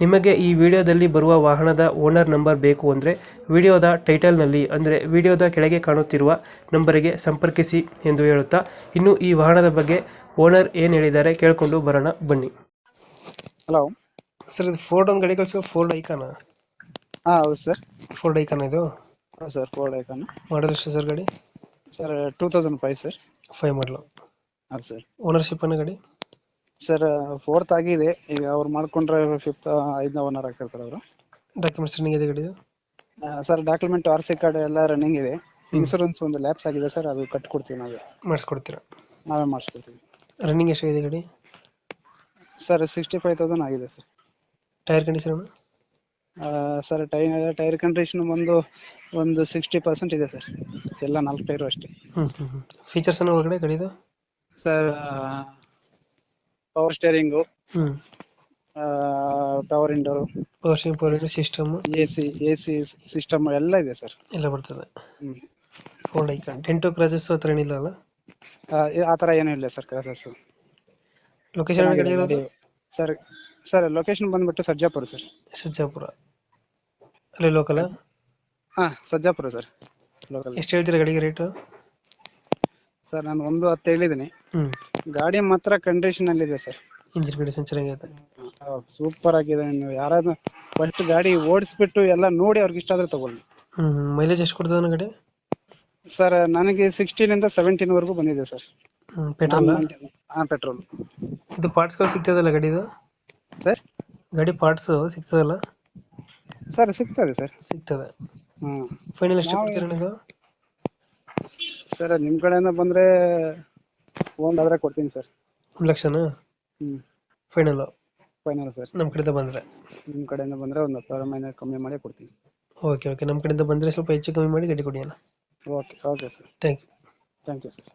ನಿಮಗೆ ಈ ವಿಡಿಯೋದಲ್ಲಿ ಬರುವ ವಾಹನದ ಓನರ್ ನಂಬರ್ ಬೇಕು ಅಂದರೆ ವಿಡಿಯೋದ ಟೈಟಲ್ನಲ್ಲಿ ಅಂದರೆ ವಿಡಿಯೋದ ಕೆಳಗೆ ಕಾಣುತ್ತಿರುವ ನಂಬರಿಗೆ ಸಂಪರ್ಕಿಸಿ ಎಂದು ಹೇಳುತ್ತಾ ಇನ್ನು ಈ ವಾಹನದ ಬಗ್ಗೆ ಓನರ್ ಏನು ಹೇಳಿದ್ದಾರೆ ಕೇಳಿಕೊಂಡು ಬರೋಣ ಬನ್ನಿ. ಹಲೋ. ಸರ್ ಇದು ಫೋರ್ಡ್ ಒಂದು ಗಾಡಿ ಕಳಿಸೋ ಫೋರ್ಡ್ ಐಕಾನ ಹಾಂ ಹೌದು ಸರ್. ಫೋರ್ಡ್ ಐಕಾನ ಇದು? ಹೌದು ಸರ್ ಫೋರ್ಡ್ ಐಕಾನ್ ಮಾಡಲ್ ಎಷ್ಟು ಸರ್ ಗಾಡಿ? Sir two thousand five sir. Five model ಹೌದು ಸರ್. ಓನರ್ಶಿಪ್ ಅನ್ನೋ ಗಾಡಿ? ಸರ್ ಫೋರ್ತ್ ಆಗಿದೆ. ಈಗ ಅವ್ರು ಮಾಡ್ಕೊಂಡ್ರೆ ಫಿಫ್ತ್ ಐದನೇ ಓನರ್ ಆಗ್ತಾರೆ ಸರ್ ಅವರು. ಡಾಕ್ಯುಮೆಂಟ್ಸ್ ರನ್ನಿಂಗ್ ಇದೆ ಗಾಡಿ sir document R C card ಎಲ್ಲ ರನ್ನಿಂಗ್ ಇದೆ. ಇನ್ಸೂರೆನ್ಸ್ ಒಂದು ಲ್ಯಾಪ್ಸ್ ಆಗಿದೆ ಸರ್ ಅದು ಕಟ್ಕೊಡ್ತೀವಿ ನಾವೇ. ಮಾಡಿಸ್ಕೊಡ್ತೀರಾ? ನಾವೇ ಮಾಡಿಸ್ಕೊಡ್ತೀವಿ. ರನ್ನಿಂಗ್ ಎಷ್ಟಾಗಿದೆ ಗಾಡಿ? ಸರ್ ಸಿಕ್ಸ್ಟಿ ಫೈವ್ ತೌಸಂಡ್ ಆಗಿದೆ sir tyre condition sir tyre tyre condition ಒಂದು ಒಂದು ಸಿಕ್ಸ್ಟಿ ಪರ್ಸೆಂಟ್ ಇದೆ ಸರ್ ಎಲ್ಲ ನಾಲ್ಕು ಟೈರು ಅಷ್ಟೇ. ಹ್ಞೂ ಹ್ಞೂ ಹ್ಞೂ ಫೀಚರ್ಸ್ ಏನೋ ಒಳಗಡೆ ಗಾಡಿದು? Sir power steering power window power steering power system AC AC system ಎಲ್ಲ ಇದೆ ಸರ್ ಎಲ್ಲ ಬರ್ತದೆ. ಫೋಲ್ಡ್ ಐಕಾನ್ ಟೆಂಟು ಕ್ರಾಸಸ್ ಹತ್ರ ಏನಿಲ್ಲ ಅಲ್ಲ? ಆ, ಥರ ಏನೂ ಇಲ್ಲ ಸರ್ ಕ್ರಾಸಸ್ ಲೊಕೇಶನ್ ಗಾಡಿ ಇರೋದು ಸರ್ ಸರ್ ಲೊಕೇಶನ್ ಬಂದ್ಬಿಟ್ಟು ಸರ್ಜಾಪುರ ಸರ್ ಸಜ್ಜಾಪುರ ಅಲ್ಲಿ ಲೋಕಲ್ ಹಾಂ ಸರ್ಜಾಪುರ ಸರ್ ಲೋಕಲ್ ಎಷ್ಟು ಹೇಳ್ತೀರಾ ಗಾಡಿಗೆ ರೇಟು ಸರ್ ನಾನು ಒಂದು ಹತ್ತು ಹೇಳಿದ್ದೀನಿ. ಹ್ಞೂ ಗಾಡಿ ಮಾತ್ರ ಕಂಡೀಷನ್ ಅಲ್ಲಿ ಇದೆ ಸರ್ ಇಂಜಿನ್ ಕಂಡೀಷನ್ ಚೆನ್ನಾಗಿದೆ ಸೂಪರ್ ಆಗಿದೆ. ನೀವು ಯಾರಾದ್ರೂ ಫಸ್ಟ್ ಗಾಡಿ ಓಡಿಸ್ಬಿಟ್ಟು ಎಲ್ಲ ನೋಡಿ ಅವ್ರಿಗೆ ಇಷ್ಟ ಆದ್ರೆ ತಗೊಳ್ಳಿ. ಮೈಲೇಜ್ ಎಷ್ಟು ಕೊಡ್ತದೆ ಗಾಡಿ? ಸರ್ ನನಗೆ ಸಿಕ್ಸ್ಟೀನಿಂದ ಸೆವೆಂಟೀನ್ ವರೆಗೂ ಬಂದಿದೆ ಸರ್ ಪೆಟ್ರೋಲ್ ಹಾಂ ಪೆಟ್ರೋಲ್ ಇದು ಪಾರ್ಟ್ಸ್ಗಳು ಸಿಗ್ತದಲ್ಲ ಗಾಡಿದು ಸರ್ ಗಾಡಿ ಪಾರ್ಟ್ಸ್ ಸಿಗ್ತದಲ್ಲ? ಸರ್ ಸಿಗ್ತದೆ ಸರ್ ಸಿಗ್ತದೆ. ಹ್ಞೂ ಫೈನಲ್ ಎಷ್ಟು ಕೊಡ್ತೀರ ಕೊಡ್ತೀರಾ ಇದು? ಸರ್ ನಿಮ್ಮ ಕಡೆಯಿಂದ ಬಂದರೆ ಆದ್ರೆ ಕೊಡ್ತೀನಿ ಸರ್. ಒಂದು ಲಕ್ಷನಾ? ಹ್ಞೂ ಫೈನಲ್ ಫೈನಲ್ ಸರ್. ನಮ್ಮ ಕಡೆಯಿಂದ ಬಂದ್ರೆ? ನಿಮ್ಮ ಕಡೆಯಿಂದ ಬಂದ್ರೆ ಒಂದು ಹತ್ತು ಸಾವಿರ ಮೈನರ್ ಕಮ್ಮಿ ಮಾಡಿ ಕೊಡ್ತೀನಿ. ಓಕೆ ಓಕೆ ನಮ್ಮ ಕಡೆಯಿಂದ ಬಂದ್ರೆ ಸ್ವಲ್ಪ ಹೆಚ್ಚು ಕಮ್ಮಿ ಮಾಡಿ ಗಡಿ ಕೊಡಿ ಅಣ್ಣ. Okay okay sir thank you thank you sir